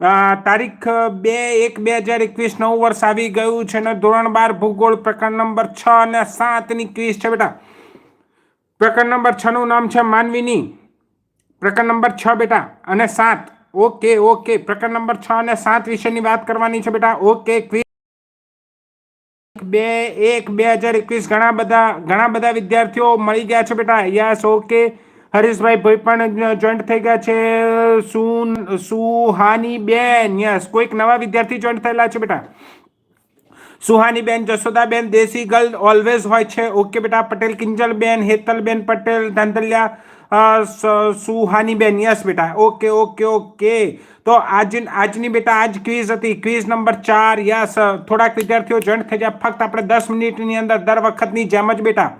તારીખ બે એક બે હજાર એકવીસ નવું વર્ષ આવી ગયું છે અને ધોરણ બાર ભૂગોળ પ્રકરણ નંબર છ અને સાતની ક્વિઝ છે બેટા. પ્રકરણ નંબર છનું નામ છે માનવીની. પ્રકરણ નંબર છ બેટા અને સાત. ઓકે ઓકે પ્રકરણ નંબર છ અને સાત વિશેની વાત કરવાની છે બેટા. ઓકે ક્વિઝ બે, એક, બે હજાર એકવીસ ઘણા બધા ઘણા બધા વિદ્યાર્થીઓ મળી ગયા છે બેટા. યસ ઓકે હરીશભાઈ ભાઈ પણ જોઈન્ટ થઈ ગયા છે. સુન સુહાની બેન યસ કોઈક નવા વિદ્યાર્થી જોઈન્ટ થયેલા છે બેટા. સુહાની બેન જશોદાબેન દેશી ગર્લ ઓલવેઝ હોય છે. ઓકે બેટા, પટેલ, કિંજલબેન, હેતલબેન પટેલ, ધાંધલિયા સુહાનીબેન યસ બેટા. Okay okay okay. તો આજ, આજની બેટા, આજ ક્વિઝ હતી. ક્વિઝ નંબર ચાર યસ થોડાક વિદ્યાર્થીઓ જોઈન્ટ થઈ જાય ફક્ત આપણે દસ મિનિટની અંદર દર વખતની જેમ જ બેટા.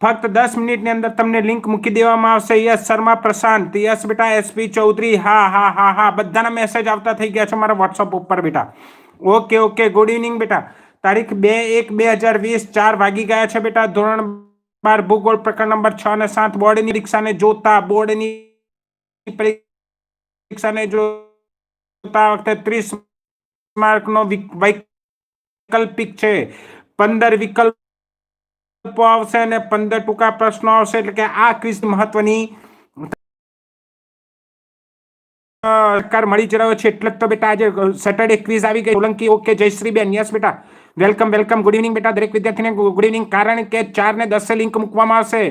ફક્ત દસ મિનિટની અંદર તમને લિંક મૂકી દેવામાં આવશે. યસ, શર્મા પ્રશાંત, યસ, બેટા એસપી ચૌધરી, હા હા હા હા, બધાના મેસેજ આવતા થઈ ગયા છે મારા વોટ્સઅપ ઉપર, બેટા. ઓકે ઓકે ગુડ ઇવનિંગ બેટા. તારીખ બે એક બે હજાર વીસ, ચાર વાગી ગયા છે, બેટા. ધોરણ બાર, ભૂગોળ પ્રકરણ નંબર છ અને સાત, બોર્ડની પરીક્ષાને જોતા, બોર્ડની પરીક્ષાને જોતા વખતે ત્રીસ માર્કનો વૈકલ્પિક છે. પંદર વિકલ્પ આવશે અને પંદર ટૂંકા પ્રશ્નો આવશે એટલે કે આ ક્વિઝ મહત્વની સરકાર મળી જ રહ્યો છે એટલે જ તો બેટા આજે સેટરડે ક્વિઝ આવી ગઈ સોલંકી ઓકે જયશ્રી બેન યસ બેટા વેલકમ વેલકમ ગુડ ઇવનિંગ બેટા દરેક વિદ્યાર્થીને ગુડ ઇવનિંગ કારણ કે ચાર ને દસે લિંક મૂકવામાં આવશે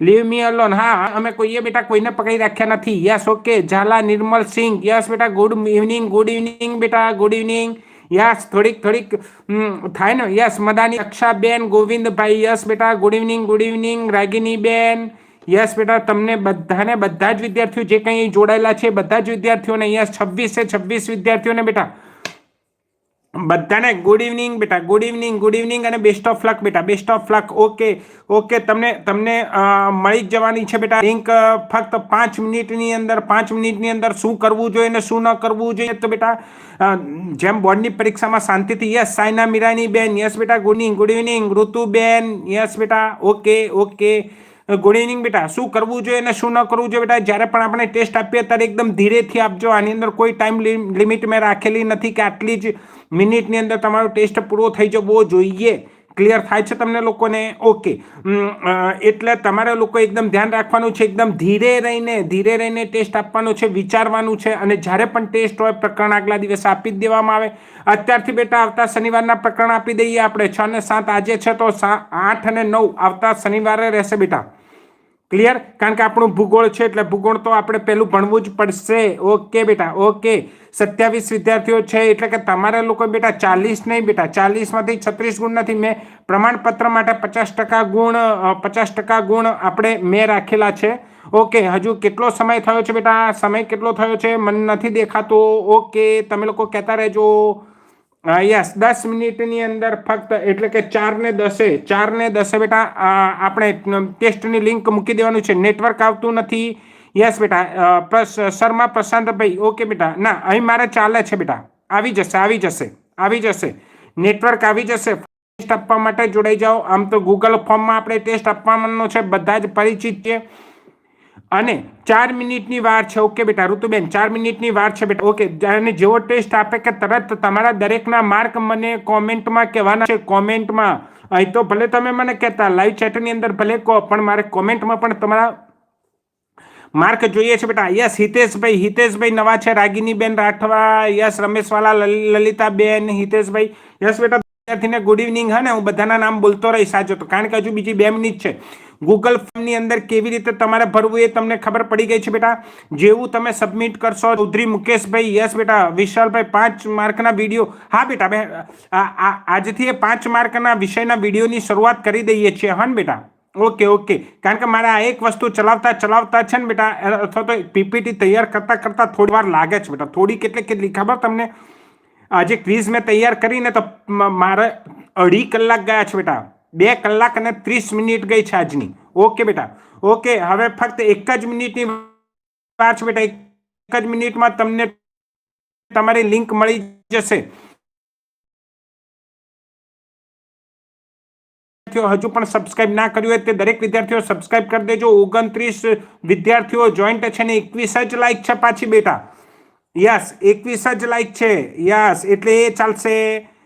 લીવ મી અલોન હા અમે કોઈએ બેટા કોઈને પકડી રાખ્યા નથી yes okay Zala Nirmal Singh yes બેટા ગુડ ઇવનિંગ ગુડ ઇવનિંગ બેટા ગુડ ઇવનિંગ યસ, થોડીક થોડીક થાય ને. યસ, મદાની અક્ષાબેન ગોવિંદભાઈ, યસ, બેટા, good evening good evening Ragini ben yes, બેટા, તમને બધાને, બધા જ વિદ્યાર્થીઓ જે કંઈ જોડાયેલા છે, બધા જ વિદ્યાર્થીઓને, યસ, છવ્વીસ છવ્વીસ વિદ્યાર્થીઓને, બેટા બધાને ગુડ ઇવનિંગ બેટા ગુડ ઇવનિંગ ગુડ ઇવનિંગ અને બેસ્ટ ઓફ લક બેટા best of luck okay okay તમને તમને મળી જ જવાની છે બેટા. લિંક ફક્ત પાંચ મિનિટની અંદર, પાંચ મિનિટની અંદર શું કરવું જોઈએ ને શું ન કરવું જોઈએ તો બેટા જેમ બોર્ડની પરીક્ષામાં શાંતિથી યસ, સાયના મીરાની બેન, યસ બેટા good evening good evening Rituben yes બેટા ઓકે ઓકે ગુડ ઇવનિંગ બેટા, શું કરવું જોઈએ અને શું ન કરવું જોઈએ બેટા? જ્યારે પણ આપણે ટેસ્ટ આપીએ ત્યારે એકદમ ધીરેથી આપજો. આની અંદર કોઈ ટાઈમ લિમિટ મેં રાખેલી નથી કે આટલી જ મિનિટની અંદર તમારો ટેસ્ટ પૂરો થઈ જવો જોઈએ. ક્લિયર થાય છે તમને લોકોને? ઓકે એટલે તમારે લોકો એકદમ ધ્યાન રાખવાનું છે, એકદમ ધીરે રહીને ધીરે રહીને ટેસ્ટ આપવાનો છે, વિચારવાનું છે અને જ્યારે પણ ટેસ્ટ હોય પ્રકરણ આગલા દિવસે આપી જ દેવામાં આવે. અત્યારથી બેટા આવતા શનિવારના પ્રકરણ આપી દઈએ આપણે. છ અને સાત આજે છે તો આઠ અને નવ આવતા શનિવારે રહેશે બેટા. ક્લિયર કારણ કે આપણું ભૂગોળ છે એટલે ભૂગોળ તો આપણે પહેલું ભણવું જ પડશે. ઓકે બેટા, ઓકે. સત્યાવીસ વિદ્યાર્થીઓ છે એટલે કે તમારા લોકો બેટા ચાલીસ નહીં બેટા, ચાલીસમાંથી છત્રીસ ગુણ નથી. મેં પ્રમાણપત્ર માટે પચાસ ટકા ગુણ પચાસ ટકા ગુણ આપણે મેં રાખેલા છે. ઓકે, હજુ કેટલો સમય થયો છે બેટા? સમય કેટલો થયો છે? મને નથી દેખાતો. ઓકે, તમે લોકો કહેતા રહેજો. યસ દસ મિનિટની અંદર ફક્ત એટલે કે ચાર ને દસે ચાર ને દસે બેટા આપણે ટેસ્ટની લિંક મૂકી દેવાનું છે. નેટવર્ક આવતું નથી. યસ બેટા. શર્મા પ્રશાંતભાઈ ઓકે બેટા. ના, અહીં મારે ચાલે છે, બેટા. આવી જશે આવી જશે આવી જશે. નેટવર્ક આવી જશે. ટેસ્ટ આપવા માટે જોડાઈ જાઓ. આમ તો ગૂગલ ફોર્મમાં આપણે ટેસ્ટ આપવાનો છે. બધા જ પરિચિત છે. અને ચાર મિનિટની વાર છે. ઓકે બેટા, ઋતુબેન, ચાર મિનિટની વાર છે બેટા. ઓકે, અને જેવો ટેસ્ટ આપે કે તરત તમારા દરેકના માર્ક મને કોમેન્ટમાં કહેવાના છે. કોમેન્ટમાં. અહીં તો ભલે તમે મને કહેતા લાઈવ ચેટની અંદર ભલે કહો, પણ મારે કોમેન્ટમાં પણ તમારા માર્ક જોઈએ છે બેટા. યસ, હિતેશભાઈ હિતેશભાઈ નવા છે. રાગિનીબેન રાઠવા, યસ, રમેશવાલા લલિતાબેન, હિતેશભાઈ. યસ બેટા, વિદ્યાર્થીને ગુડ ઇવનિંગ હા ને? હું બધાના નામ બોલતો રહીશ સાચો તો. કારણ કે હજુ બીજી બે મિનિટ છે. ગૂગલ ફોર્મની અંદર કેવી રીતે તમારે ભરવું એ તમને ખબર પડી ગઈ છે બેટા. જેવું તમે સબમિટ કરશો ચૌધરી મુકેશભાઈ, યસ બેટા, વિશાલભાઈ, પાંચ માર્કના વીડિયો હા બેટા, બે આજથી એ પાંચ માર્કના વિષયના વિડીયોની શરૂઆત કરી દઈએ છીએ, હા ને બેટા? Okay okay. કારણ કે મારે આ એક વસ્તુ ચલાવતા ચલાવતા છે ને બેટા અથવા તો પીપીટી તૈયાર કરતાં કરતાં થોડી વાર લાગે છે બેટા. થોડી કેટલી કેટલી, ખબર તમને? આજે ક્વિઝ મેં તૈયાર કરીને તો મારે અઢી કલાક ગયા છે બેટા. બે કલાક અને ત્રીસ મિનિટ ગઈ છે આજની. ઓકે બેટા. ઓકે, હવે ફક્ત એક જ મિનિટની વાર છે બેટા. એક જ મિનિટમાં તમને તમારી લિંક મળી જશે. હજુ પણ સબસ્ક્રાઇબ ના કર્યું હોય તે દરેક વિદ્યાર્થીઓ સબસ્ક્રાઇબ કરી દેજો. ઓગણત્રીસ વિદ્યાર્થીઓ જોઈન્ટ છે ને એકવીસ જ લાઈક છે પાછી બેટા. યસ, એકવીસ જ લાઈક છે. યસ, એટલે એ ચાલશે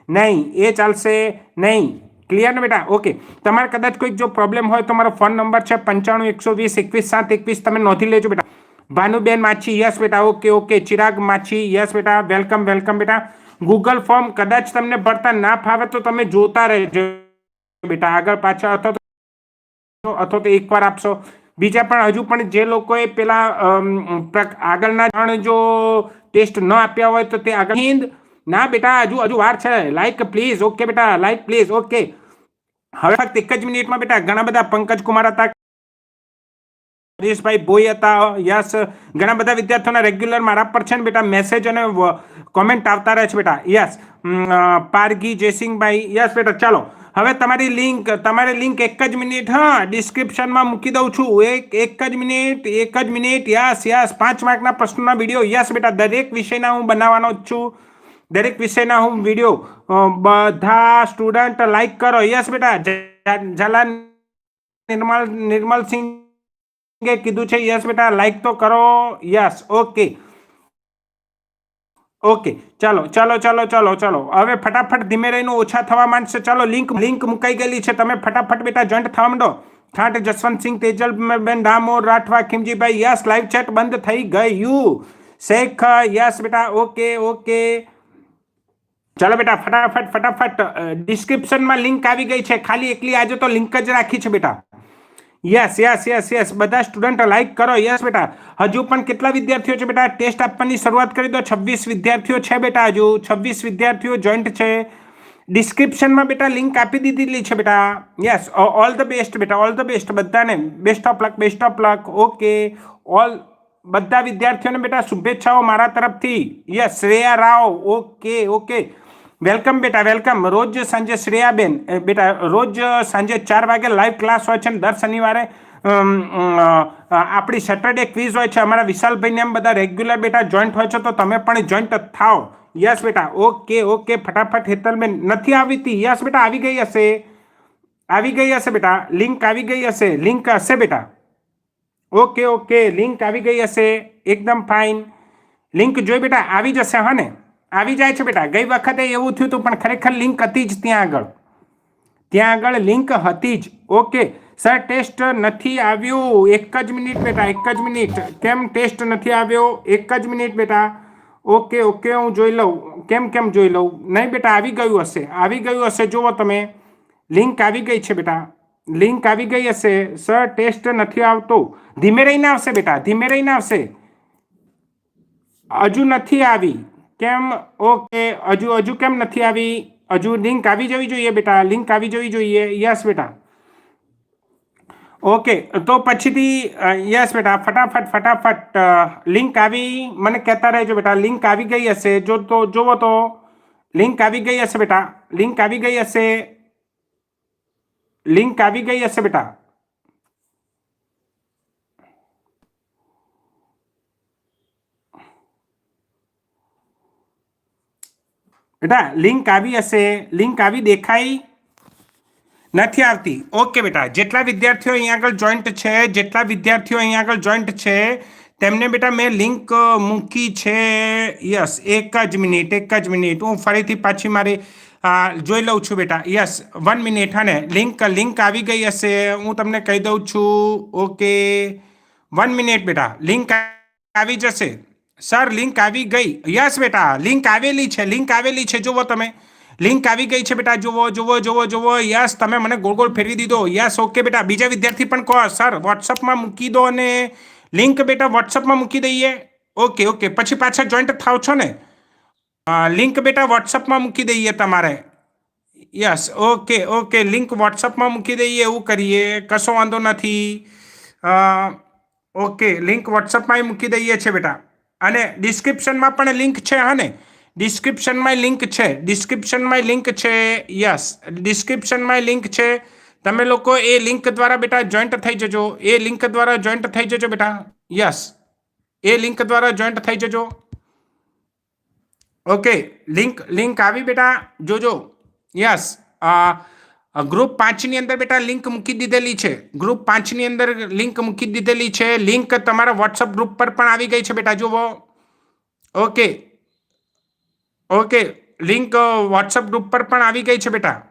નહીં. એ ચાલશે નહીં. ક્લિયર ને બેટા? ઓકે તમારે કદાચ કોઈક જો પ્રોબ્લેમ હોય તો મારો ફોન નંબર છે પંચાણું, એકસો વીસ, એકવીસ, સાત, એકવીસ. તમે નોંધી લેજો બેટા. ભાનુબેન માછી યસ બેટા. Okay okay Chirag Machhi yes બેટા. વેલકમ વેલકમ બેટા. ગૂગલ ફોર્મ કદાચ તમને ભરતા ના ફાવે તો તમે જોતા રહેજો બેટા. આગળ પાછળ અથવા તો અથવા તો એકવાર આપશો. બીજા પણ હજુ પણ જે લોકોએ પેલા આગળના જો ટેસ્ટ ન આપ્યા હોય તો તે આગળ હિન્દ ના બેટા હજુ હજુ વાર છે લાઈક પ્લીઝ ઓકે બેટા લાઈક પ્લીઝ ઓકે હવે ફક્ત એક જ મિનિટમાં બેટા ઘણા બધા પંકજ કુમાર હતા હરીશભાઈ ભોઈ હતા યસ ઘણા બધા વિદ્યાર્થીઓના રેગ્યુલર મારા પર છે ને બેટા મેસેજ અને કોમેન્ટ આવતા રહે છે બેટા યસ પારગી જયસિંહભાઈ યસ બેટા, ચાલો। હવે તમારી લિંક તમારી લિંક એક જ મિનિટ, હા ડિસ્ક્રિપ્શનમાં મૂકી દઉં છું। એક એક જ મિનિટ, એક જ મિનિટ યસ યસ પાંચ માર્કના પ્રશ્નોના વીડિયો યસ બેટા, દરેક વિષયના હું બનાવવાનો જ છું। દરેક વિષયના હું વીડિયો બધા સ્ટુડન્ટ લાઈક કરો. યસ બેટા. ઝાલા નિર્મલ નિર્મલ કે કીધું છે. યસ બેટા. લાઈક તો કરો. યસ ઓકે ઓકે ચાલો ચાલો ચાલો ચાલો ચાલો. હવે ફટાફટ ધીમે રહીને ઓછા થવા માંડશે. ચાલો લિંક લિંક મુકાઈ ગયેલી છે. તમે ફટાફટ, બેટા જોઈન્ટ થવા માંડો. ઠાઠ Jaswantsinh Tejal ben Damor Rathwa, Khimjibhai. Yes live chat બંધ થઈ ગયું. શેખ યસ બેટા. ઓકે ઓકે ચાલો બેટા, ફટાફટ ફટાફટ ડિસ્ક્રિપ્શનમાં લિંક આવી ગઈ છે. ખાલી એકલી આજે તો લિંક જ રાખી છે બેટા. યસ યસ યસ યસ બધા સ્ટુડન્ટ લાઈક કરો. યસ બેટા. હજુ પણ કેટલા વિદ્યાર્થીઓ છે બેટા? ટેસ્ટ આપવાની શરૂઆત કરી દો. છવ્વીસ વિદ્યાર્થીઓ છે બેટા હજુ. છવ્વીસ વિદ્યાર્થીઓ જોઈન્ટ છે. ડિસ્ક્રિપ્શનમાં બેટા લિંક આપી દીધેલી છે બેટા. યસ ઓલ ધ બેસ્ટ બેટા ઓલ ધ બેસ્ટ બધાને best of luck best of luck okay all બધા વિદ્યાર્થીઓને બેટા શુભેચ્છાઓ મારા તરફથી. Yes Shreya Rao okay okay welcome બેટા વેલકમ રોજ સાંજે શ્રેયાબેન એ બેટા રોજ સાંજે ચાર વાગે લાઈવ ક્લાસ હોય છે ને દર શનિવારે અમ, અમ, અ, આપણી સેટરડે ક્વિઝ હોય છે. અમારા વિશાલભાઈને એમ બધા રેગ્યુલર બેટા જોઈન્ટ હોય છે તો તમે પણ જોઈન્ટ થાવ યસ બેટા ઓકે ઓકે ફટાફટ હેતલબેન નથી આવી હતી યસ બેટા આવી ગઈ હશે. આવી ગઈ હશે બેટા. લિંક આવી ગઈ હશે. લિંક હશે બેટા. ઓકે ઓકે લિંક આવી ગઈ હશે. એકદમ ફાઇન લિંક જોઈ બેટા આવી જશે હા ને? આવી જાય છે બેટા. ગઈ વખતે એવું થયું હતું, પણ ખરેખર લિંક હતી જ ત્યાં આગળ. ત્યાં આગળ લિંક હતી જ. ઓકે સર ટેસ્ટ નથી આવ્યું. એક જ મિનિટ બેટા, એક જ મિનિટ. કેમ ટેસ્ટ નથી આવ્યો? એક જ મિનિટ બેટા. ઓકે ઓકે હું જોઈ લઉં. કેમ કેમ જોઈ લઉં? નહીં બેટા, આવી ગયું હશે. આવી ગયું હશે, જુઓ તમે. લિંક આવી ગઈ છે બેટા. લિંક આવી ગઈ હશે. સર ટેસ્ટ નથી આવતો. ધીમે રહીને આવશે બેટા, ધીમે રહીને આવશે. હજુ નથી આવી. કેમ? ઓકે. હજુ હજુ કેમ નથી આવી? હજુ લિંક આવી જવી જોઈએ બેટા, લિંક આવી જવી જોઈએ. યસ બેટા. ઓકે, તો પછીથી યસ બેટા, ફટાફટ ફટાફટ લિંક આવી, મને કહેતા રહેજો બેટા, લિંક આવી ગઈ હશે. જો તો, જોવો તો, લિંક આવી ગઈ હશે બેટા, લિંક આવી ગઈ હશે. લિંક આવી ગઈ હશે બેટા. બેટા લિંક આવી હશે લિંક આવી દેખાઈ નથી આવતી ઓકે બેટા જેટલા વિદ્યાર્થીઓ અહીંયા આગળ જોઈન્ટ છે જેટલા વિદ્યાર્થીઓ અહીંયા આગળ જોઈન્ટ છે તેમને બેટા મેં લિંક મૂકી છે યસ એક જ મિનિટ એક જ મિનિટ હું ફરીથી પાછી મારી આ, જોઈ લઉં છું બેટા યસ વન મિનિટ હા ને લિંક લિંક આવી ગઈ હશે હું તમને કહી દઉં છું ઓકે વન મિનિટ બેટા લિંક આવી જશે સર લિંક આવી ગઈ. યસ બેટા. લિંક આવેલી છે. લિંક આવેલી છે. જુઓ તમે. લિંક આવી ગઈ છે, બેટા. જુઓ જુઓ જુઓ જુઓ. યસ તમે મને ગોળ ગોળ ફેરવી દીધો. યસ ઓકે બેટા. બીજા વિદ્યાર્થી પણ કહો. સર વોટ્સઅપમાં મૂકી દો અને લિંક બેટા વોટ્સઅપમાં મૂકી દઈએ. ઓકે ઓકે પછી પાછા જોઈન્ટ થાવ છો ને? લિંક બેટા વોટ્સઅપમાં મૂકી દઈએ તમારે. યસ ઓકે ઓકે લિંક વોટ્સઅપમાં મૂકી દઈએ. એવું કરીએ. કશો વાંધો નથી. ઓકે લિંક વોટ્સઅપમાં મૂકી દઈએ છે, બેટા. અને ડિસ્ક્રિપ્શનમાં પણ લિંક છે, હા ને? ડિસ્ક્રિપ્શનમાં લિંક છે. ડિસ્ક્રિપ્શનમાં લિંક છે યસ ડિસ્ક્રિપ્શનમાં લિંક છે. તમે લોકો એ લિંક દ્વારા બેટા જોઈન્ટ થઈ જજો. એ લિંક દ્વારા જોઈન્ટ થઈ જજો બેટા. યસ એ લિંક દ્વારા જોઈન્ટ થઈ જજો. ઓકે લિંક લિંક આવી બેટા. જોજો. યસ ગ્રુપ પાંચની અંદર બેટા લિંક મૂકી દીધેલી છે. ગ્રુપ પાંચની અંદર લિંક મૂકી દીધેલી છે. લિંક તમારા વોટ્સઅપ ગ્રુપ પર પણ આવી ગઈ છે બેટા, જુઓ. Okay. Okay. Link WhatsApp group પર પણ આવી ગઈ છે બેટા.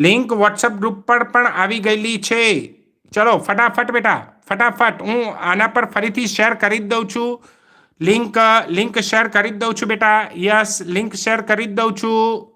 લિંક વોટ્સઅપ ગ્રુપ પર પણ આવી ગયેલી છે. ચલો, ફટાફટ બેટા, ફટાફટ. હું આના પર ફરીથી શેર કરી જ દઉં છું. લિંક લિંક શેર કરી જ દઉં છું બેટા. યસ લિંક શેર કરી જ દઉં છું.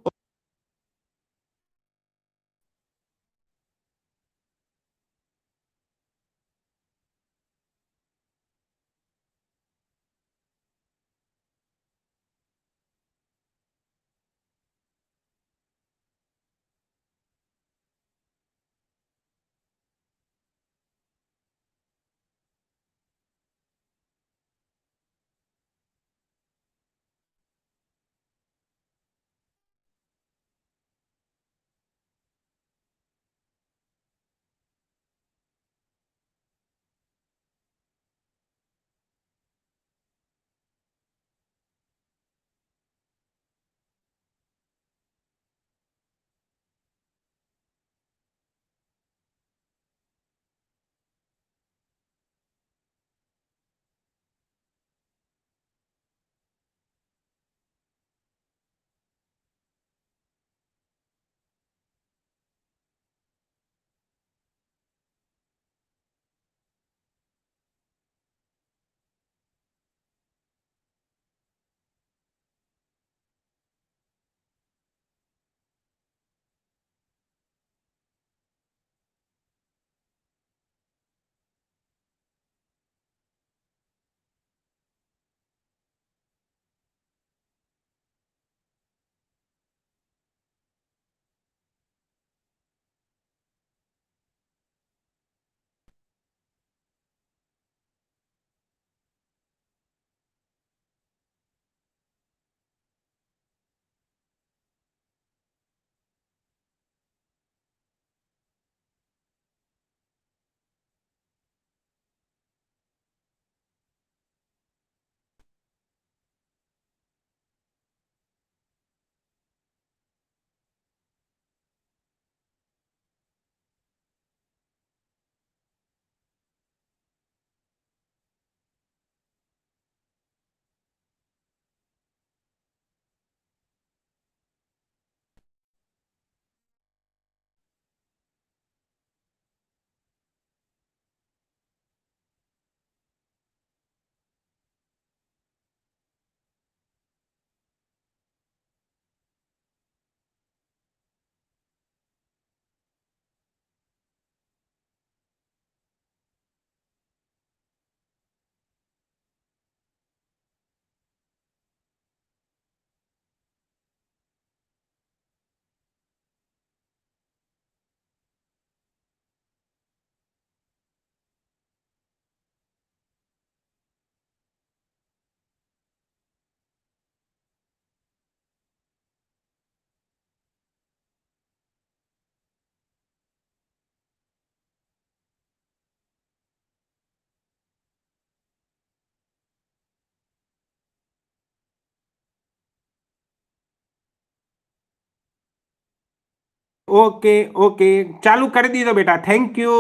Okay okay. ચાલુ કરી દીધો બેટા. Thank you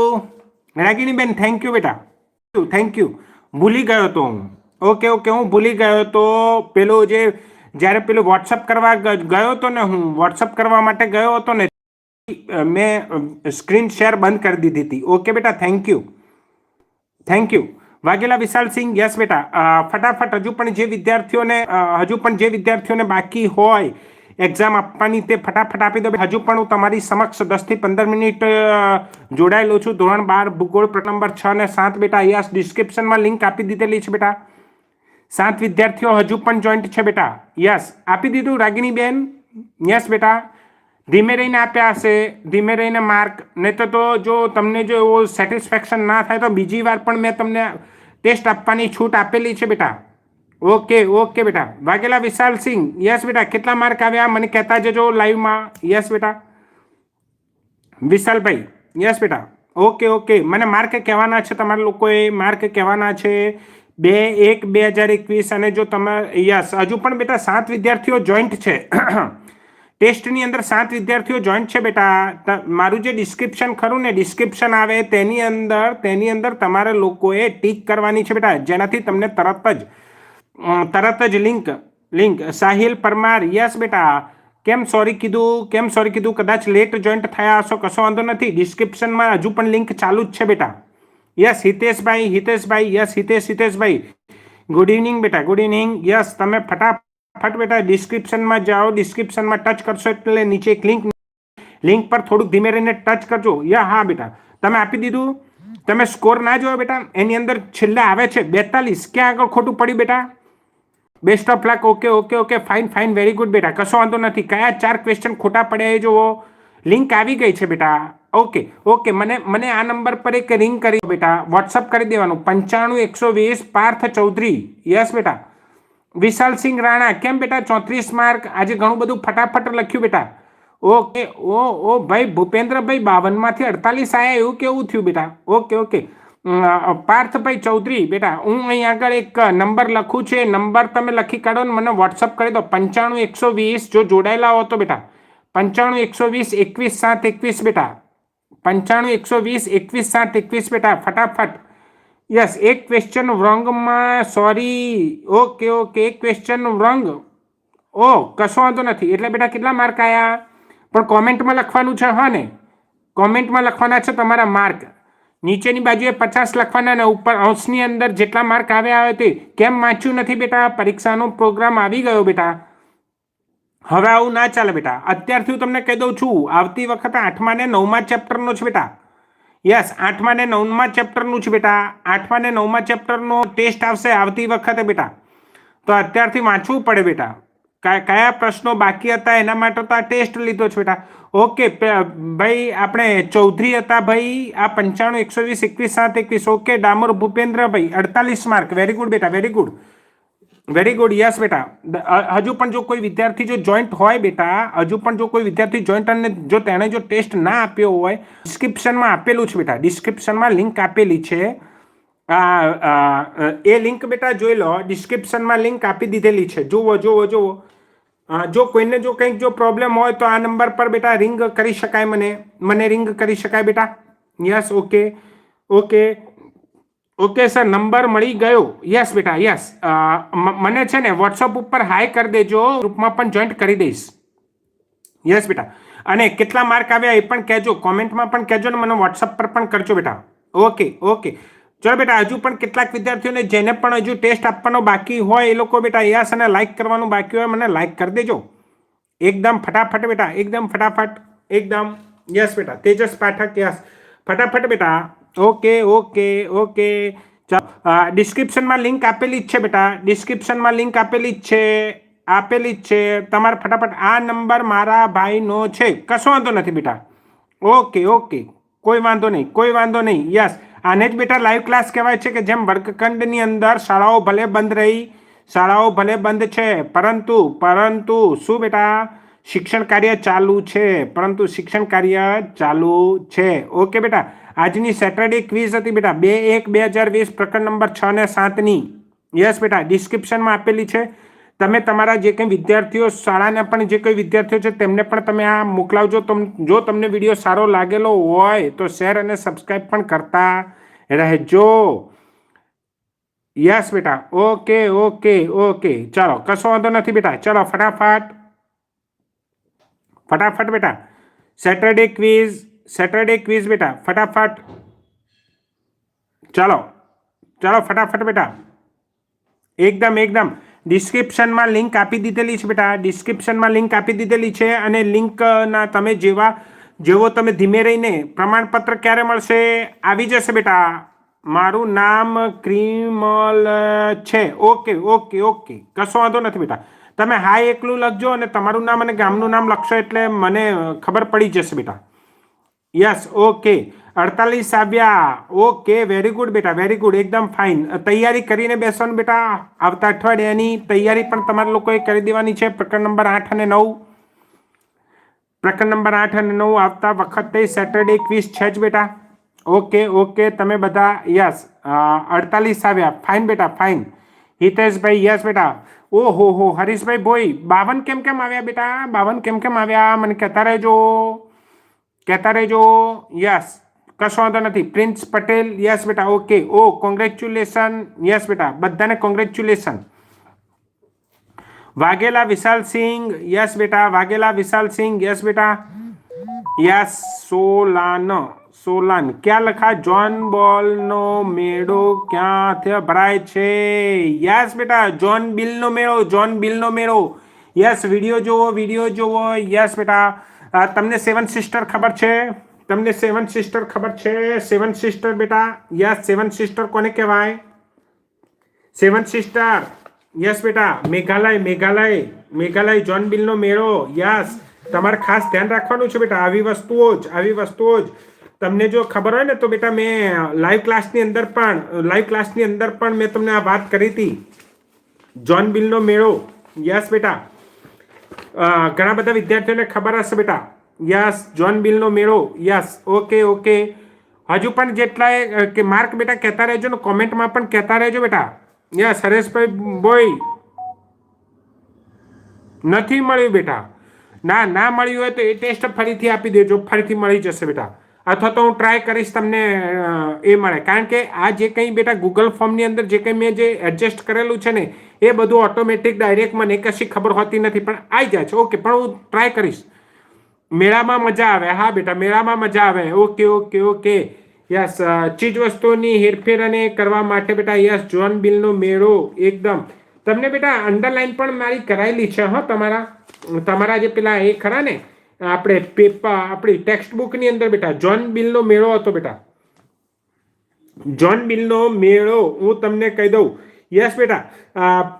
Raginiben thank you બેટા. થેન્ક યુ ભૂલી ગયો તો હું. ઓકે ઓકે, હું ભૂલી ગયો તો પેલો જે, જ્યારે પેલું વોટ્સઅપ કરવા ગયો હતો ને હું વોટ્સઅપ કરવા માટે ગયો હતો ને મેં સ્ક્રીન શેર બંધ કરી દીધી હતી. ઓકે બેટા thank you thank you Vaghela Vishalsinh yes બેટા. ફટાફટ, હજુ પણ જે વિદ્યાર્થીઓને હજુ પણ જે વિદ્યાર્થીઓને બાકી હોય એક્ઝામ આપવાની તે ફટાફટ આપી દો. હજુ પણ હું તમારી સમક્ષ દસથી પંદર મિનિટ જોડાયેલું છું. ધોરણ બાર, ભૂગોળ પ્રશ્ન નંબર છ અને સાત, બેટા. યસ ડિસ્ક્રિપ્શનમાં લિંક આપી દીધેલી છે, બેટા. સાત વિદ્યાર્થીઓ હજુ પણ જોઈન્ટ છે, બેટા. યસ આપી દીધું રાગિણી બેન યસ બેટા. ધીમે રહીને આપ્યા હશે. ધીમે રહીને માર્ક નહીં તો જો તમને જો એવો સેટિસ્ફેક્શન ના થાય, તો બીજી વાર પણ મેં તમને ટેસ્ટ આપવાની છૂટ આપેલી છે, બેટા. ઓકે ઓકે બેટા. વાઘેલા વિશાલ સિંહ. યસ બેટા, કેટલા માર્ક આવ્યા? મને કહેતા જજો લાઈવમાં યસ બેટા. વિશાલભાઈ, યસ બેટા. Okay okay. મને માર્ક કહેવાના છે તમારા લોકોએ. માર્ક કહેવાના છે બે એક બે હજાર એકવીસ અને જો તમે, યસ. હજુ પણ બેટા સાત વિદ્યાર્થીઓ જોઈન્ટ છે. ટેસ્ટની અંદર સાત વિદ્યાર્થીઓ જોઈન્ટ છે બેટા. મારું જે ડિસ્ક્રિપ્શન ખરું ને ડિસ્ક્રિપ્શન આવે તેની અંદર તેની અંદર તમારે લોકોએ ટીક કરવાની છે બેટા. જેનાથી તમને તરત જ તરત જ link link. Sahil Parmar, yes બેટા. કેમ સોરી કીધું, કેમ સોરી કીધું? કદાચ લેટ જોઈન્ટ થયા હશો, કશો વાંધો નથી. ડિસ્ક્રિપ્શનમાં હજુ પણ લિંક ચાલુ જ છે બેટા. Yes Hiteshbhai Hiteshbhai yes Hitesh, Hiteshbhai. Good evening બેટા ગુડ ઇવનિંગ યસ તમે ફટાફટ બેટા ડિસ્ક્રિપ્શનમાં જાઓ. ડિસ્ક્રિપ્શનમાં ટચ કરશો એટલે નીચે એક લિંક લિંક પર થોડુંક ધીમે રહીને ટચ કરજો. યા હા બેટા. તમે આપી દીધું? તમે સ્કોર ના જોયો બેટા? એની અંદર છેલ્લે આવે છે બેતાલીસ. ક્યાં આગળ ખોટું પડ્યું બેટા? Best of luck okay okay okay fine fine very good બેટા. કશો વાંધો નથી. કયા ચાર ક્વેશ્ચન ખોટા પડ્યા એ જુઓ લિંક આવી ગઈ છે, બેટા. ઓકે ઓકે મને મને આ નંબર પર એક રિંગ કરી બેટા. વોટ્સઅપ કરી દેવાનું. પંચાણું એકસો વીસ પાર્થ ચૌધરી. યસ બેટા. વિશાલ સિંહ રાણા. કેમ, બેટા? ચોત્રીસ માર્ક. આજે ઘણું બધું ફટાફટ લખ્યું, બેટા. ઓકે ઓ ઓ, ભાઈ, ભૂપેન્દ્રભાઈ બાવનમાંથી અડતાલીસ આયા, એવું કેવું થયું, બેટા? ઓકે ઓકે પાર્થભાઈ ચૌધરી, બેટા, હું અહીં આગળ એક નંબર લખું છે. નંબર તમે લખી કાઢો ને મને વોટ્સઅપ કરી દો. પંચાણું એકસો વીસ જો જોડાયેલા હો તો, બેટા. પંચાણું એકસો વીસ એકવીસ સાત એકવીસ, બેટા. પંચાણું એકસો વીસ એકવીસ સાત એકવીસ, બેટા. ફટાફટ. યસ એક ક્વેશ્ચન વ્રંગમાં સોરી ઓકે ઓકે એક ક્વેશ્ચન વ્રંગ ઓ, કશો વાંધો નથી. એટલે, બેટા, કેટલા માર્ક આવ્યા પણ કોમેન્ટમાં લખવાનું છે, હા ને? કોમેન્ટમાં લખવાના છે તમારા માર્ક. નીચેની બાજુએ પચાસ લખવાના ને ઉપર અંશની અંદર જેટલા માર્ક આવ્યા આવે તે કેમ વાંચ્યું નથી બેટા? પરીક્ષાનો પ્રોગ્રામ આવી ગયો બેટા. હવે આવું ના ચાલે બેટા. અત્યારથી હું તમને કહી દઉં છું, આવતી વખતે આઠમા ને નવમા ચેપ્ટરનો છે બેટા. યસ, આઠમા ને નવમા ચેપ્ટરનું છે બેટા. આઠમા ને નવમા ચેપ્ટરનો ટેસ્ટ આવશે આવતી વખતે બેટા. તો અત્યારથી વાંચવું પડે બેટા. કયા પ્રશ્નો બાકી હતા એના માટે તો આ ટેસ્ટ લીધો છે બેટા. ઓકે ભાઈ, આપણે ચૌધરી હતા ભાઈ, આ પંચાણું, એકસો વીસ, એકવીસ, સાત, એકવીસ. ઓકે ડામોર ભૂપેન્દ્રભાઈ અડતાલીસ માર્ક વેરી ગુડ બેટા very good very good yes બેટા. હજુ પણ જો કોઈ વિદ્યાર્થી જો જોઈન્ટ હોય બેટા, હજુ પણ જો કોઈ વિદ્યાર્થી જોઈન્ટ અને જો તેણે જો ટેસ્ટ ના આપ્યો હોય ડિસ્ક્રિપ્શનમાં આપેલું છે બેટા. ડિસ્ક્રિપ્શનમાં લિંક આપેલી છે. એ લિંક બેટા જોઈ લો. ડિસ્ક્રિપ્શનમાં લિંક આપી દીધેલી છે. જુઓ જુઓ જુઓ. જો કોઈને જો કંઈક જો પ્રોબ્લેમ હોય તો આ નંબર પર બેટા રિંગ કરી શકાય મને. મને રિંગ કરી શકાય બેટા. Yes okay okay okay sir number મળી ગયો. યસ બેટા યસ મને છે ને વોટ્સઅપ ઉપર હાઈ કરી દેજો. ગ્રુપમાં પણ જોઈન્ટ કરી દઈશ. યસ બેટા. અને કેટલા માર્ક આવ્યા એ પણ કહેજો. કોમેન્ટમાં પણ કહેજો ને મને વોટ્સઅપ પર પણ કરજો બેટા. ઓકે ઓકે ચલો બેટા, હજુ પણ કેટલાક વિદ્યાર્થીઓને જેને પણ હજુ ટેસ્ટ આપવાનો બાકી હોય એ લોકો બેટા યસ અને લાઈક કરવાનું બાકી હોય, મને લાઈક કરી દેજો. એકદમ ફટાફટ બેટા, એકદમ ફટાફટ, એકદમ યસ બેટા, તેજસ પાઠક, યસ. ફટાફટ બેટા ઓકે ઓકે ઓકે ડિસ્ક્રિપ્શનમાં લિંક આપેલી જ છે બેટા ડિસ્ક્રિપ્શનમાં લિંક આપેલી જ છે, આપેલી જ છે. તમારે ફટાફટ આ નંબર મારા ભાઈનો છે. કશો વાંધો નથી બેટા. ઓકે ઓકે કોઈ વાંધો નહીં, કોઈ વાંધો નહીં. યસ આને જ બેટા લાઈવ ક્લાસ કહેવાય છે કે જેમ વર્ગખંડની અંદર શાળાઓ ભલે બંધ રહી, શાળાઓ ભલે બંધ છે, પરંતુ પરંતુ શું બેટા? શિક્ષણ કાર્ય ચાલુ છે, પરંતુ શિક્ષણ કાર્ય ચાલુ છે. ઓકે બેટા, આજની સેટરડે ક્વિઝ હતી બેટા, બે એક બે હજાર વીસ પ્રકરણ નંબર છ ને સાતની. યસ બેટા ડિસ્ક્રિપ્શનમાં આપેલી છે. તમે તમારા જે કંઈ વિદ્યાર્થીઓ શાળાના પણ જે કંઈ વિદ્યાર્થીઓ છે, તેમને પણ તમે આ મોકલાવજો. તમ, જો તમને વીડિયો સારો લાગેલો હોય, તો શેર અને સબસ્ક્રાઈબ પણ કરતા રહેજો. યસ બેટા. Okay okay okay. ચાલો, કશો વાંધો નથી બેટા. ચાલો, ફટાફટ. ફટાફટ બેટા. સેટરડે ક્વિઝ સેટરડે ક્વિઝ બેટા. ફટાફટ. ચાલો ચાલો, ફટાફટ બેટા. એકદમ એકદમ. ડિસ્ક્રિપ્શનમાં લિંક આપી દીધેલી છે બેટા. ડિસ્ક્રિપ્શનમાં લિંક આપી દીધેલી છે અને લિંકના તમે જેવા, જેવો તમે ધીમે રહીને પ્રમાણપત્ર ક્યારે મળશે આવી જશે બેટા. મારું નામ ક્રિમલ છે. ઓકે ઓકે ઓકે કશો વાંધો નથી બેટા. તમે હાય એકલું લખજો અને તમારું નામ અને ગામનું નામ લખશો એટલે મને ખબર પડી જશે બેટા. યસ ઓકે અડતાલીસ આવ્યા. ઓકે વેરી ગુડ બેટા વેરી ગુડ એકદમ ફાઇન તૈયારી કરીને બેસવાનું બેટા, આવતા અઠવાડિયાની તૈયારી પણ તમારે લોકોએ કરી દેવાની છે. પ્રકરણ નંબર આઠ અને નવ. પ્રકરણ નંબર આઠ અને નવ આવતા વખતે સેટરડે ક્વિઝ છે જ બેટા. ઓકે ઓકે, તમે બધા, યસ અડતાલીસ આવ્યા. ફાઇન બેટા ફાઇન હિતેશભાઈ, યસ બેટા. ઓહો, હો, હરીશભાઈ ભોઈ, બાવન કેમ કેમ આવ્યા બેટા? બાવન કેમ કેમ આવ્યા? મને કહેતા રહેજો. કહેતા રહેજો. યસ. કશો વાંધો નથી પ્રિન્સ પટેલ યસ બેટા ઓકે ઓ કોંગ્રેચ્યુલેશન યસ બેટા બધાને કોંગ્રેચ્યુલેશન વાઘેલા વિશાલ સિંહ યસ બેટા વાઘેલા વિશાલ સિંહ યસ બેટા યસ સોલાન સોલાન ક્યાં લખા જોન બોલનો મેળો ક્યાંથી ભરાય છે યસ બેટા જોન બિલનો મેળો જોન બિલનો મેળો યસ વીડિયો જોવો વીડિયો જોવો યસ બેટા અ, તમને સેવન સિસ્ટર ખબર છે તમને સેવન સિસ્ટર ખબર છે? સેવન સિસ્ટર બેટા, યસ, સેવન સિસ્ટર કોને કહેવાય? સેવન સિસ્ટર, યસ બેટા, મેઘાલય મેઘાલય મેઘાલય જોન બિલનો મેળો, યસ. તમારે ખાસ ધ્યાન રાખવાનું છે બેટા, આવી વસ્તુઓ જ, આવી વસ્તુઓ જ. તમને જો ખબર હોય ને તો બેટા મેં લાઈવ ક્લાસની અંદર પણ લાઈવ ક્લાસની અંદર પણ મેં તમને આ વાત કરી હતી. જોન બિલનો મેળો, યસ બેટા. ઘણા બધા વિદ્યાર્થીઓને ખબર હશે બેટા. યસ, જોન બિલનો મેળો, યસ, ઓકે ઓકે. હજુ પણ જેટલાય કે માર્ક બેટા કહેતા રહેજો ને કોમેન્ટમાં પણ કહેતા રહેજો બેટા. Yes, Hareshbhai boy. નથી મળ્યું બેટા. ના ના મળ્યું હોય તો એ ટેસ્ટ ફરીથી આપી દેજો, ફરીથી મળી જશે બેટા. અથવા તો હું ટ્રાય કરીશ તમને એ મળે. કારણ કે આ જે કંઈ બેટા ગૂગલ ફોર્મની અંદર જે કંઈ મેં જે એડજસ્ટ કરેલું છે ને, એ બધું ઓટોમેટિક ડાયરેક્ટ મને કશી ખબર હોતી નથી, પણ આવી જાય છે. ઓકે, પણ હું ટ્રાય કરીશ. મેળામાં મજા આવે. હા બેટા, મેળામાં મજા આવે. ઓકે ઓકે ઓકે યસ ચીજ વસ્તુઓની હેરફેર અને કરવા માટે બેટા યસ જોન બિલનો મેળો, એકદમ. તમને બેટા અંડરલાઈન પણ મારી કરાયેલી છે, હા, તમારા તમારા જે પેલા એ ખરા ને, આપણે પેપર આપણી ટેક્સ્ટ બુકની અંદર બેટા જોન બિલનો મેળો હતો બેટા. જોન બિલનો મેળો, હું તમને કહી દઉં યસ બેટા.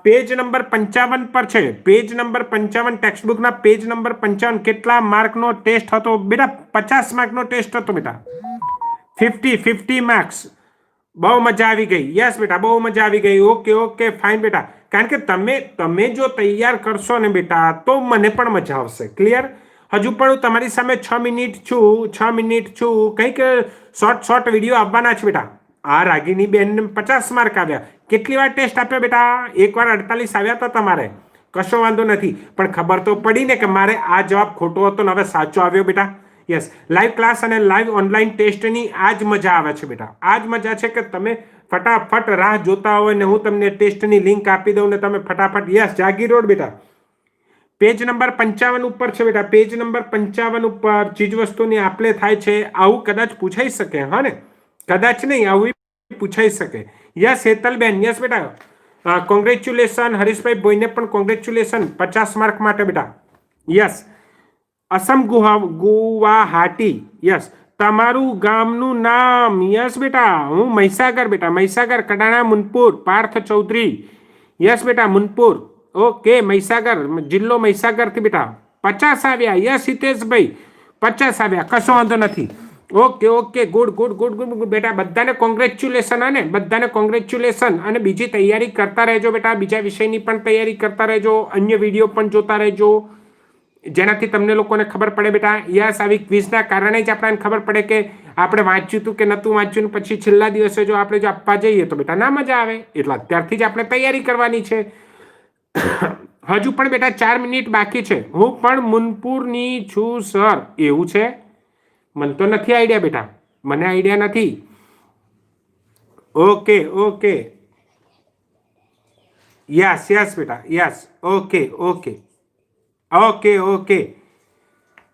પેજ નંબર પંચાવન પર છે. પેજ નંબર પંચાવન ટેક્સ્ટબુકના પેજ નંબર પંચાવન કેટલા માર્કનો ટેસ્ટ હતો? બેટા, પચાસ માર્કનો ટેસ્ટ હતો બેટા. ફિફ્ટી ફિફ્ટી માર્ક્સ બહુ મજા આવી ગઈ. યસ બેટા, બહુ મજા આવી ગઈ. ઓકે ઓકે ફાઇન બેટા. કારણ કે તમે તમે જો તૈયાર કરશો ને બેટા, તો મને પણ મજા આવશે. ક્લિયર હજુ પણ હું તમારી સામે છ મિનિટ છું, છ મિનિટ છું. કંઈક શોર્ટ શોર્ટ વીડિયો આવવાના છે બેટા. આ રાગીની બેન પચાસ માર્ક આવ્યા. કેટલી વાર ટેસ્ટ આપ્યો બેટા? એકવાર અડતાલીસ આવ્યા હતા તમારે. કશો વાંધો નથી. પણ ખબર તો પડી ને કે મારે આ જવાબ ખોટો હતો ને હવે સાચો આવ્યો બેટા. યસ લાઈવ ક્લાસ અને લાઈવ ઓનલાઈન ટેસ્ટની આ જ મજા આવે છે બેટા. આ જ મજા છે કે તમે ફટાફટ રાહ જોતા હોય ને હું તમને ટેસ્ટની લિંક આપી દઉં ને તમે ફટાફટ યસ જાગી રોડ બેટા. પેજ નંબર પંચાવન ઉપર છે બેટા. પેજ નંબર પંચાવન ઉપર ચીજવસ્તુની આપલે થાય છે. આવું કદાચ પૂછાઈ શકે, હા ને? કદાચ નહીં, આવું પૂછાઈ શકે. યસ હેતલબેન યસ બેટા. કોંગ્રેચ્યુલેશન હરીશભાઈ ભોઈને પણ કોંગ્રેચ્યુલેશન પચાસ માર્ક માટે બેટા. યસ. અસમ ગુહા, ગુવાહાટી. યસ. તમારું ગામનું નામ. યસ બેટા. હું મહીસાગર બેટા. મહીસાગર, કડાણા, મુનપુર, પાર્થ ચૌધરી. યસ બેટા, મુનપુર. ઓકે, મહીસાગર. જિલ્લો મહીસાગરથી બેટા. પચાસ આવ્યા. યસ હિતેશભાઈ. પચાસ આવ્યા. કશો વાંધો નથી. Okay okay, good good good good બેટા, બધાને કોંગ્રેચ્યુલેશન અને બધાને કોંગ્રેચ્યુલેશન અને બીજી તૈયારી કરતા રહેજો બેટા, બીજા વિષયની પણ તૈયારી કરતા રહેજો, અન્ય વીડિયો પણ જોતા રહેજો. જેનાથી તમને લોકોને ખબર પડે બેટા, યસ, આવી ક્વિઝના કારણે જ આપણને ખબર પડે કે આપણે વાંચ્યું હતું કે નહોતું વાંચ્યું પછી છેલ્લા દિવસે જો આપણે જો આપવા જઈએ તો બેટા ના મજા આવે. એટલે અત્યારથી જ આપણે તૈયારી કરવાની છે. હજુ પણ બેટા ચાર મિનિટ બાકી છે. હું પણ મુનપુરની છું, સર. એવું છે? મને તો નથી આઈડિયા બેટા. મને આઈડિયા નથી. Okay okay. યસ યસ બેટા yes. Okay okay. Okay okay.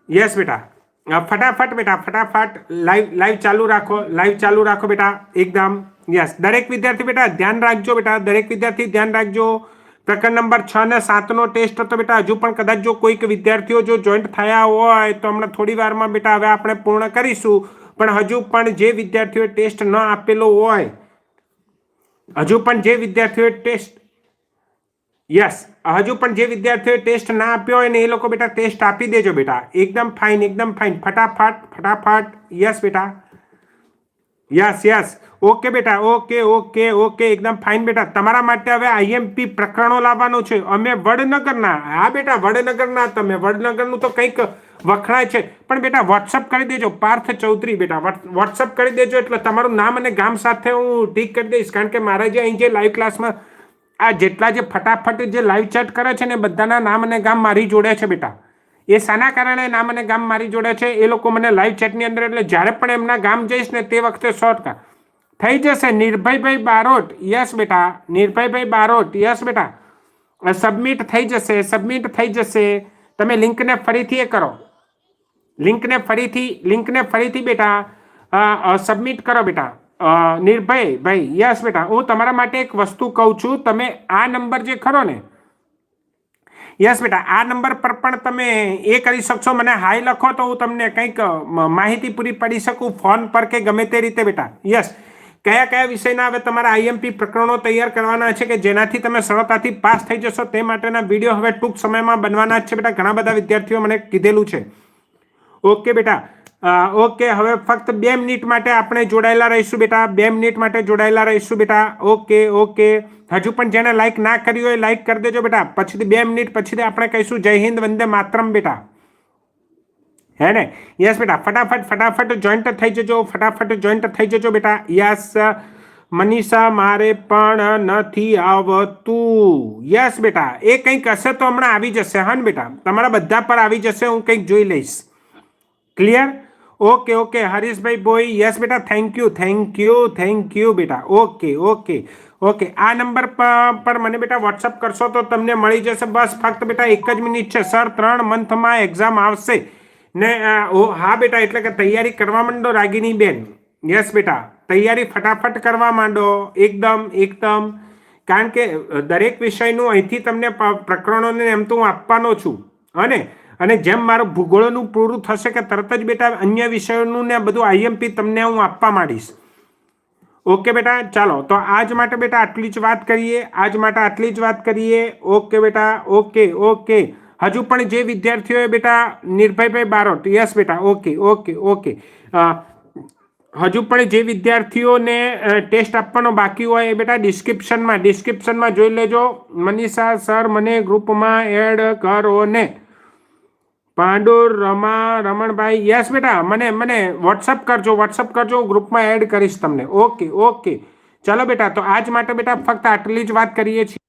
Yes બેટા. અ, ફટાફટ બેટા ફટાફટ લાઈવ લાઈવ ચાલુ રાખો લાઈવ ચાલુ રાખો બેટા એકદમ. યસ. દરેક વિદ્યાર્થી બેટા ધ્યાન રાખજો બેટા દરેક વિદ્યાર્થી ધ્યાન રાખજો. પ્રકરણ નંબર છ ને સાતનો ટેસ્ટ હતો બેટા. હજુ પણ કદાચ જો કોઈક વિદ્યાર્થીઓ જો જોઈન્ટ થયા હોય તો હમણાં થોડી વારમાં બેટા હવે આપણે પૂર્ણ કરીશું. પણ હજુ પણ જે વિદ્યાર્થીઓએ ટેસ્ટ ન આપેલો હોય, હજુ પણ જે વિદ્યાર્થીઓએ ટેસ્ટ, યસ, હજુ પણ જે વિદ્યાર્થીઓએ ટેસ્ટ ના આપ્યો હોય ને એ લોકો બેટા ટેસ્ટ આપી દેજો બેટા. એકદમ ફાઇન એકદમ ફાઇન ફટાફટ ફટાફટ, યસ બેટા. યસ યસ ઓકે બેટા. ઓકે ઓકે ઓકે એકદમ ફાઇન બેટા. તમારા માટે હવે આઈએમપી પ્રકરણો લાવવાનું છે. અમે વડનગરના. હા, બેટા, વડનગરના તમે. વડનગરનું તો કંઈક વખણાય છે. પણ બેટા વોટ્સઅપ કરી દેજો. પાર્થ ચૌધરી, બેટા. વોટ્સઅપ કરી દેજો એટલે તમારું નામ અને ગામ સાથે હું ઠીક કરી દઈશ. કારણ કે મારા જે અહીં જે લાઈવ ક્લાસમાં આ જેટલા જે ફટાફટ જે લાઈવ ચેટ કરે છે ને બધાના નામ અને ગામ મારી જોડે છે, બેટા. એ શાના કારણે નામ અને ગામ મારી જોડે છે. એ લોકો મને લાઈવ ચેટની અંદર એટલે જ્યારે પણ એમના ગામ જઈશ ને તે વખતે શોર્ટકટ થઈ જશે. નિર્ભયભાઈ બારોટ. યસ બેટા. નિર્ભયભાઈ બારોટ. યસ બેટા. સબમિટ થઈ જશે. સબમિટ થઈ જશે. તમે લિંકને ફરીથી એ કરો. લિંકને ફરીથી લિંકને ફરીથી બેટા. સબમિટ કરો બેટા. નિર્ભય ભાઈ યસ બેટા. હું તમારા માટે એક વસ્તુ કહું છું. તમે આ નંબર જે ખરો ને યસ બેટા, આ નંબર પર પણ તમે એ કરી શકશો. મને હાઈ લખો તો હું તમને કંઈક માહિતી પૂરી પાડી શકું, ફોન પર કે ગમે તે રીતે બેટા. યસ. કયા કયા વિષયના હવે તમારા આઈએમપી પ્રકરણો તૈયાર કરવાના છે કે જેનાથી તમે સરળતાથી પાસ થઈ જશો તે માટેના વીડિયો હવે ટૂંક સમયમાં બનવાના જ છે બેટા. ઘણા બધા વિદ્યાર્થીઓ મને કીધેલું છે. ઓકે બેટા. ઓકે, હવે ફક્ત બે મિનિટ માટે આપણે જોડાયેલા રહીશું બેટા. બે મિનિટ માટે જોડાયેલા રહીશું બેટા. Okay okay. હજુ પણ જેને લાઈક ના કરી હોય લાઈક કરી દેજો બેટા. પછીથી બે મિનિટ પછીથી આપણે કહીશું જય હિન્દ, વંદે માતરમ બેટા. હે ને? યસ બેટા. ફટાફટ ફટાફટ જોઈન્ટ થઈ જજો. ફટાફટ જોઈન્ટ થઈ જજો બેટા. યસ મનીષા, મારે પણ નથી આવતું. યસ બેટા. એ કંઈક હશે તો હમણાં આવી જશે. હા ને બેટા? તમારા બધા પર આવી જશે, હું કંઈક જોઈ લઈશ. Clear okay okay Harishbhai boy yes બેટા thank you thank you thank you બેટા ઓકે ઓકે ઓકે આ નંબર પર મને બેટા વોટ્સઅપ કરશો તો તમને મળી જશે. બસ, ફક્ત બેટા એક જ મિનિટ છે. સર ત્રણ મંથમાં એક્ઝામ આવશે. ને હા બેટા એટલે કે તૈયારી કરવા માંડો, રાગીની બેન. યસ બેટા તૈયારી ફટાફટ કરવા માંડો. એકદમ એકદમ. કારણ કે દરેક વિષયનું અહીંથી તમને પ્રકરણોને એમ તો હું આપવાનો છું. અને અને જેમ મારું ભૂગોળનું પૂરું થશે કે તરત જ બેટા અન્ય વિષયોનું ને બધું આઈએમપી તમને હું આપવા માંડીશ. ઓકે બેટા, ચાલો, તો આજ માટે બેટા આટલી જ વાત કરીએ, આજ માટે આટલી જ વાત કરીએ. ઓકે બેટા, ઓકે ઓકે. હજુ પણ જે વિદ્યાર્થીઓએ બેટા નિર્ભયભાઈ બારોટ, યસ બેટા, ઓકે ઓકે ઓકે. હજુ પણ જે વિદ્યાર્થીઓને ટેસ્ટ આપવાનો બાકી હોય એ બેટા ડિસ્ક્રિપ્શનમાં ડિસ્ક્રિપ્શનમાં જોઈ લેજો. મનીષા સર, મને ગ્રુપમાં એડ કરો ને. પાંડુર રમા રમણભાઈ, યસ બેટા, મને મને વોટ્સઅપ કરજો વોટ્સઅપ કરજો, હું ગ્રુપમાં એડ કરીશ તમને. ઓકે ઓકે ચલો બેટા, તો આજ માટે બેટા ફક્ત આટલી જ વાત કરીએ છીએ.